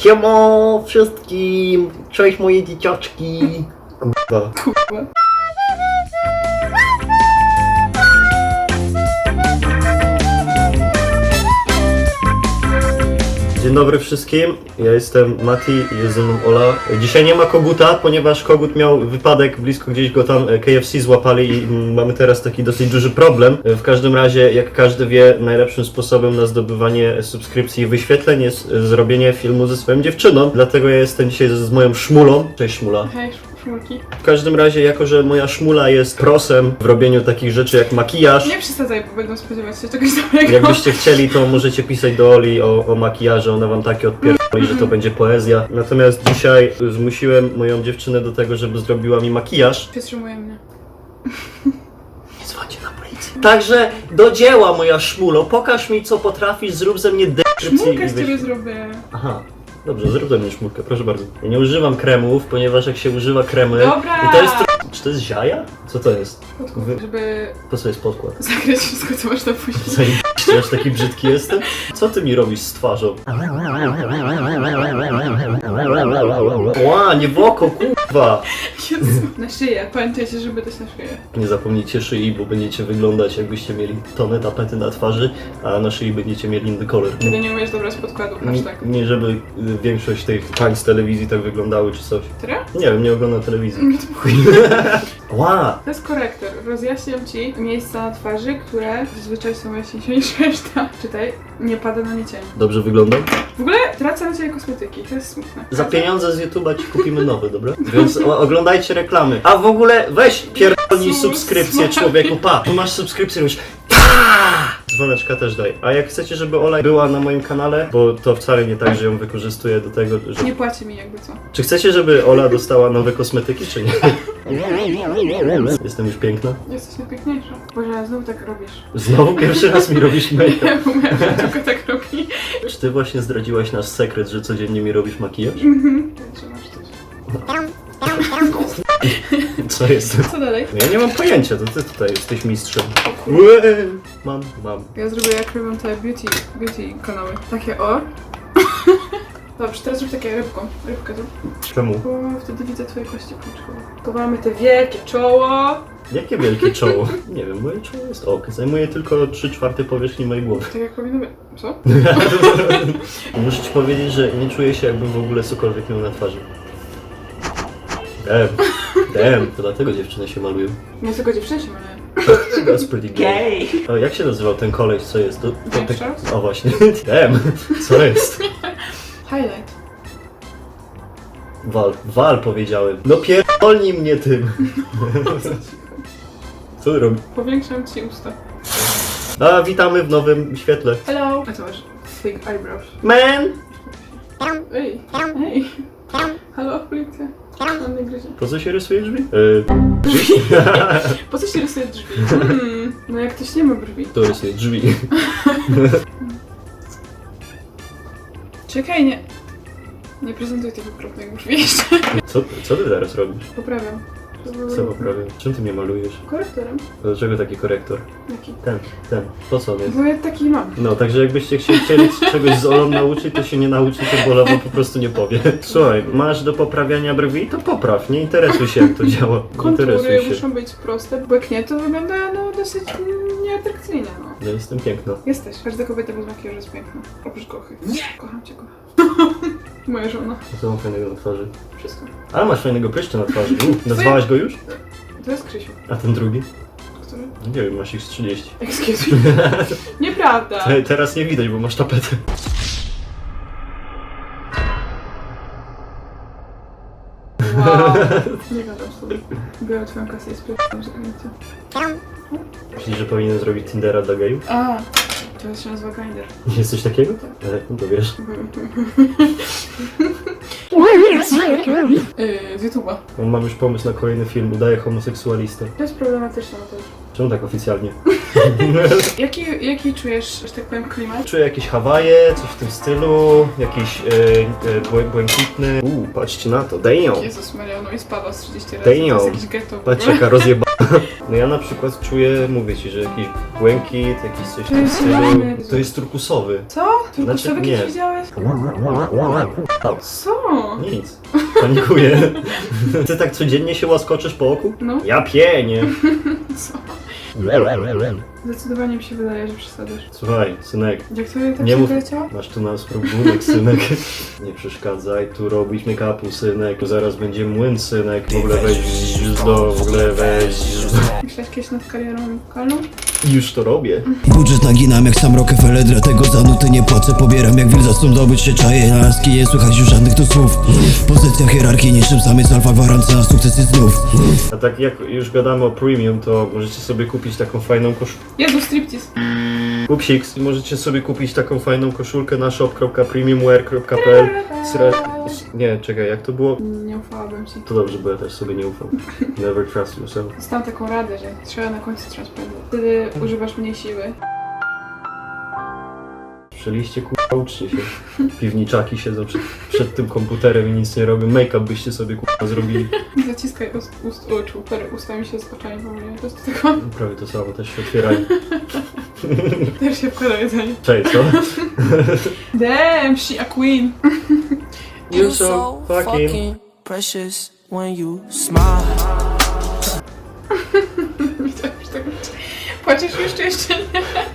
Siemo wszystkim! Cześć moje dzieciaczki! Kurwa. Dzień dobry wszystkim, ja jestem Mati, jest ze mną Ola. Dzisiaj nie ma koguta, ponieważ kogut miał wypadek, blisko gdzieś go tam e, KFC złapali i mm, mamy teraz taki dosyć duży problem. E, W każdym razie, jak każdy wie, najlepszym sposobem na zdobywanie subskrypcji i wyświetleń jest e, zrobienie filmu ze swoją dziewczyną. Dlatego ja jestem dzisiaj z, moją szmulą. Cześć szmula. Hej, szmulki. W każdym razie, jako że moja szmula jest prosem w robieniu takich rzeczy jak makijaż, Nie przesadzaj, bo będą spodziewać się czegoś dobrego. Jakbyście chcieli, to możecie pisać do Oli o, o makijażu, ona wam takie odpierdoli, że to będzie poezja. Natomiast dzisiaj zmusiłem moją dziewczynę do tego, żeby zrobiła mi makijaż. Przetrzymuje mnie. Nie dzwońcie na policję. Także do dzieła, moja szmulo, pokaż mi co potrafisz, zrób ze mnie dekrypcję Szmulkę z ciebie wyślij. zrobię. Aha. Dobrze, zrób ze mnie szmulkę, proszę bardzo. Ja nie używam kremów, ponieważ jak się używa kremy... Dobra. I to jest... tro- Czy to jest ziaja? Co to jest? Wy- żeby Po co jest podkład? zakryć wszystko, co masz na puścić. Zajebiście, aż taki brzydki jestem? Co ty mi robisz z twarzą? Ła, nie w oko, kurwa! Jezu. Na szyję. Pamiętajcie, żeby dać na szyję. Nie zapomnijcie szyi, bo będziecie wyglądać jakbyście mieli tonę tapety na twarzy, a na szyi będziecie mieli inny kolor. Kiedy nie umiesz dobrać podkładu. Nie, Hashtag. nie żeby y, większość tych pań z telewizji tak wyglądały czy coś. Które? Nie wiem, nie oglądam telewizji. Nie, to chuj. Ła! To jest korektor. Rozjaśniam ci miejsca na twarzy, które zazwyczaj są jaśniejsze niż reszta. Czytaj, nie pada na nie cień. Dobrze wyglądam? W ogóle tracę na ciebie kosmetyki, to jest smutne. Za pieniądze z YouTube'a ci kupimy nowe, dobra? Więc o, oglądajcie reklamy. A w ogóle weź pierdolnij subskrypcję człowieku, pa! Tu masz subskrypcję, już Dzwoneczka też daj. A jak chcecie, żeby Ola była na moim kanale, bo to wcale nie tak, że ją wykorzystuję do tego, że... Nie płaci mi jakby co. Czy chcecie, żeby Ola dostała nowe kosmetyki, czy nie? Jestem już piękna. Jesteś najpiękniejsza. Boże, znowu tak robisz. Znowu pierwszy raz mi robisz make Nie, bo moja mama tylko tak robi. Czy ty właśnie zdradziłaś nasz sekret, że codziennie mi robisz makijaż? Mhm. Trzymasz coś. Co jest? Co dalej? Ja nie mam pojęcia, to ty tutaj jesteś mistrzem. Łe, Mam, mam. Ja zrobię jak robią te beauty, beauty kanały. Takie o. Dobrze, teraz zrób takie rybką. Rybkę zrób. Czemu? Bo wtedy widzę twoje kości policzkowe. Tu mamy te wielkie czoło. Jakie wielkie czoło? Nie wiem, moje czoło jest ok. Zajmuje tylko 3 czwarte powierzchni mojej głowy. Tak jak powinno być. Co? Muszę ci powiedzieć, że nie czuję się jakbym w ogóle cokolwiek miał na twarzy. Damn. Damn, to dlatego dziewczyny się malują. Nie tylko dziewczyny się malują. That's pretty gay. O, jak się nazywał ten koleś, co jest? Do, James Charles? o właśnie. Damn, co jest? Highlight. Wal, wal powiedziałem. No pierdolnij mnie tym. Co ty robisz? Powiększam ci usta. A, witamy w nowym świetle. Hello. A co masz? Fake eyebrows. Man! Ej. Ej. Halo, policja. Mam nie gryzie. Po co się rysuje drzwi? Yy, drzwi? Po co się rysuje drzwi? Hmm. No jak ktoś nie ma brwi. To rysuje drzwi. Czekaj, nie. Nie prezentuj tego okropnego drzwi jeszcze. Co, co ty teraz robisz? Poprawiam. Co poprawię? Czym ty mnie malujesz? Korektorem. Dlaczego taki korektor? Jaki? Ten, ten. Po co on jest? Bo ja taki mam. No, także jakbyście chci- chcieli czegoś z Olą nauczyć, to się nie nauczycie, bo Ola wam po prostu nie powie. Słuchaj, masz do poprawiania brwi? To popraw, nie interesuj się jak to działa. Nie Kontury interesuj się. muszą być proste, bo jak nie, to wygląda no dosyć mm, nieatrakcyjnie, no. Ja jestem piękna. Jesteś. Każda kobieta bez makijażu jest piękna. Oprócz kochy. Nie! Kocham cię, kocham. Moja żona. Co mam fajnego na twarzy? Wszystko. Ale masz fajnego pryszcza na twarzy. U, nazwałaś go już? To jest Krzysiu. A ten drugi? Który? Nie wiem, masz ich z 30. Excuse me. Nieprawda. Te, teraz nie widać, bo masz tapetę. Wow. Nie gadam sobie. Biorę twoją kasę i sprawdzam za granicą. Myślisz, że powinien zrobić Tindera dla gejów? A, to się nazywa Grindr. Jest coś takiego? Ale no to wiesz. Yy, z YouTube'a. Mam już pomysł na kolejny film, udaje homoseksualistę. To jest problematyczne, już. Czemu tak oficjalnie? Jaki, jaki czujesz, że tak powiem, klimat? Czuję jakieś Hawaje, coś w tym stylu, jakiś e, błę- błękitny. Uuu, patrzcie na to, damn! Jezus Maria, no i spada z 30 razy. Damn. To jest jakiś getto. w Patrzcie ogóle. jaka rozjeba. No ja na przykład czuję, mówię ci, że jakiś błękit, jakiś coś w tym stylu. To jest turkusowy. Co? Tylko Znaczy, nie. kiedyś widziałeś? Co? Nic. Panikuję. Ty tak codziennie się łaskoczysz po oku? No, Ja pienię. co? Well, well, well, well. Zdecydowanie mi się wydaje, że przesadzasz. Słuchaj, synek, Jak to tak Nie się mów- masz tu nas próbunek, synek. Nie przeszkadzaj tu robić make-upu, synek. Zaraz będzie młyn, synek. W ogóle weź do, w ogóle weź Myślałeś kiedyś nad karierą wokalną? I Już to robię. Budżet naginam jak sam Rockefeller Dlatego za nuty nie płacę Pobieram jak wilza stąd dobyć się czaje Na laski nie słychać już żadnych tu słów Pozycja hierarchii niczym samych alfa Gwarancja na sukcesy znów A tak jak już gadamy o premium, to możecie sobie kupić taką fajną koszulkę. Jezu, striptease. Kupsiks, możecie sobie kupić taką fajną koszulkę na shop.premiumwear.pl. Nie, czekaj, jak to było? Nie ufałabym ci. To dobrze, bo ja też sobie nie ufam. Never trust yourself. Dostałam taką radę, że trzeba na końcu transplantu. Wtedy używasz mniej siły. Słyszeliście, kurwa, uczcie się. Piwniczaki siedzą przed, przed tym komputerem i nic nie robią. Make-up byście sobie, kurwa, zrobili. Zaciskaj ust, ust oczu, parę ustami się z oczami. Po prostu tylko Prawie to samo, też się otwierają. też się wkłada jedzenie. Cześć, co? Damn, she a queen. You're so fucking... precious when you smile. Widziałam, że tak Płaczesz jeszcze, jeszcze nie.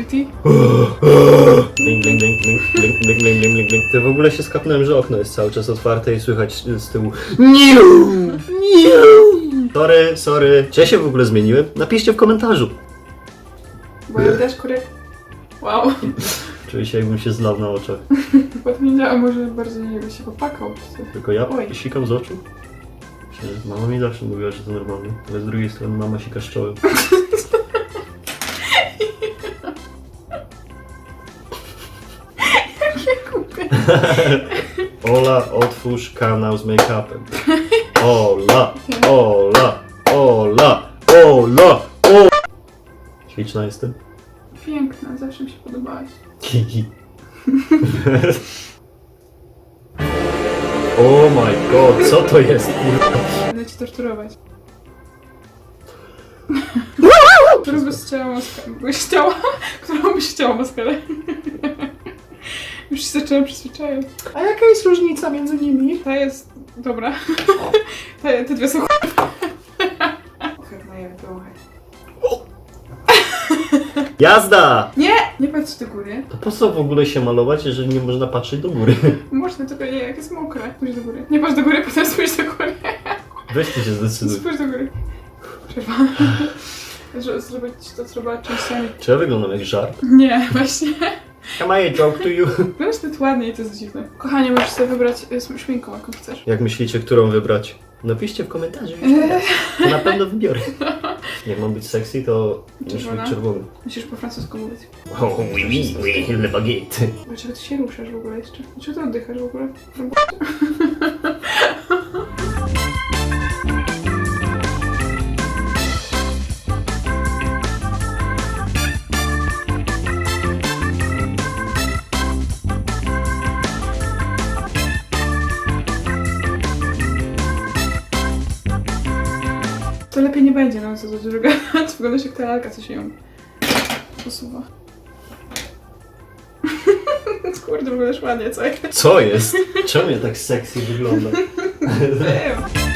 Sweetie. Bling, bling, bling, bling, bling, bling, bling, bling, bling, bling. Ty w ogóle się skapnąłem, że okno jest cały czas otwarte i słychać z tyłu Niu! Niu! Sorry, sorry. Czy ja się w ogóle zmieniłem? Napiszcie w komentarzu. Bo ja też kurek. Wow. Czuję się jakbym się zlał na oczach. Powiedziałam, może bardziej jakby się popakał. czy coś. Tylko ja Oj. sikam z oczu? Mama mi zawsze mówiła, że to normalne. Ale z drugiej strony mama sika z czołem. Ola, otwórz kanał z make-upem. Ola, Ola, Ola, Ola, o! Śliczna jestem. Piękna, zawsze mi się podobałaś. Kiki. oh my god, co to jest? kurwa? Będę cię torturować. Którą byś chciała maskarę? Byś chciała? Którą byś chciała maskarę? Już się zaczęłam przyzwyczajać. A jaka jest różnica między nimi? Ta jest... dobra. Te, te dwie są Chyba je wyłachaj. Jazda! Nie! Nie patrz do góry. To po co w ogóle się malować, jeżeli nie można patrzeć do góry? Można, tylko nie, jak jest mokre. Spójrz do góry. Nie patrz do góry, potem spójrz do góry. Weź ty się zdecyduj. Spójrz do góry. Przerwa. Że- Zrobić to, trzeba częściami. Czy ja wyglądam jak żart? Nie, właśnie. Am I a joke to you? Wyglądasz zbyt ładnie i to jest dziwne. Kochanie, możesz sobie wybrać y, szminką, jaką chcesz. Jak myślicie, którą wybrać? Napiszcie w komentarzu. Eee, To na pewno wybiorę. Jak mam być sexy, to muszę Czerwona? być czerwony. musisz po francusku mówić. Oh, oui, oui, oui, le baguette. Dlaczego ty się ruszasz w ogóle jeszcze? Dlaczego ty oddychasz w ogóle? To lepiej nie będzie, no co za dużo gadać. Wyglądasz jak ta lalka, co się ją posuwa. Kurde, wyglądasz ładnie, co? Co jest? Czemu ja tak sexy wyglądam?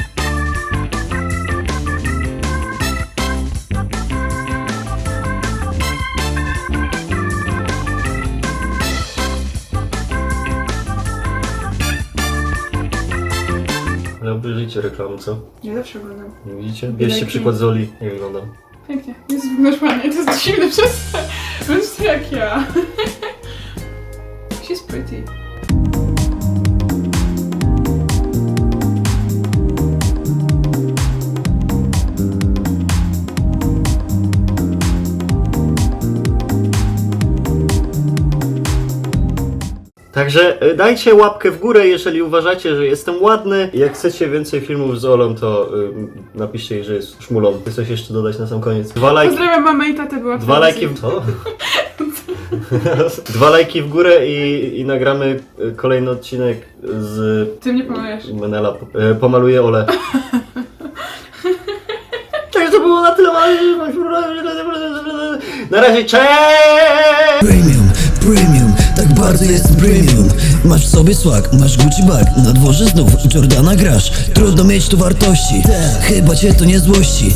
Obejrzyjcie reklamę, co? Ja zawsze oglądam. Nie widzicie? Bierzcie przykład z Oli. Jak wyglądam. Pięknie. Jest wyglądasz ładnie, to jest dziwne przez Będziesz to jak ja. She's pretty. Także y, dajcie łapkę w górę, jeżeli uważacie, że jestem ładny. Jak chcecie więcej filmów z Olą, to y, napiszcie jej, że jest szmulą. Chcę coś jeszcze dodać na sam koniec. Dwa lajki. Pozdrawiam mamę i tatę, była Dwa lajki w... Co? Dwa lajki w górę i, i nagramy y, kolejny odcinek z Ty mnie pomagasz. Menela. Pomaluję Ole. Tak, to było na tyle. Na razie, cześć! Premium, premium, bardzo jest premium. Masz w sobie swag, masz Gucci bag. Na dworze znów Jordana grasz. Trudno mieć tu wartości. Chyba cię to nie złości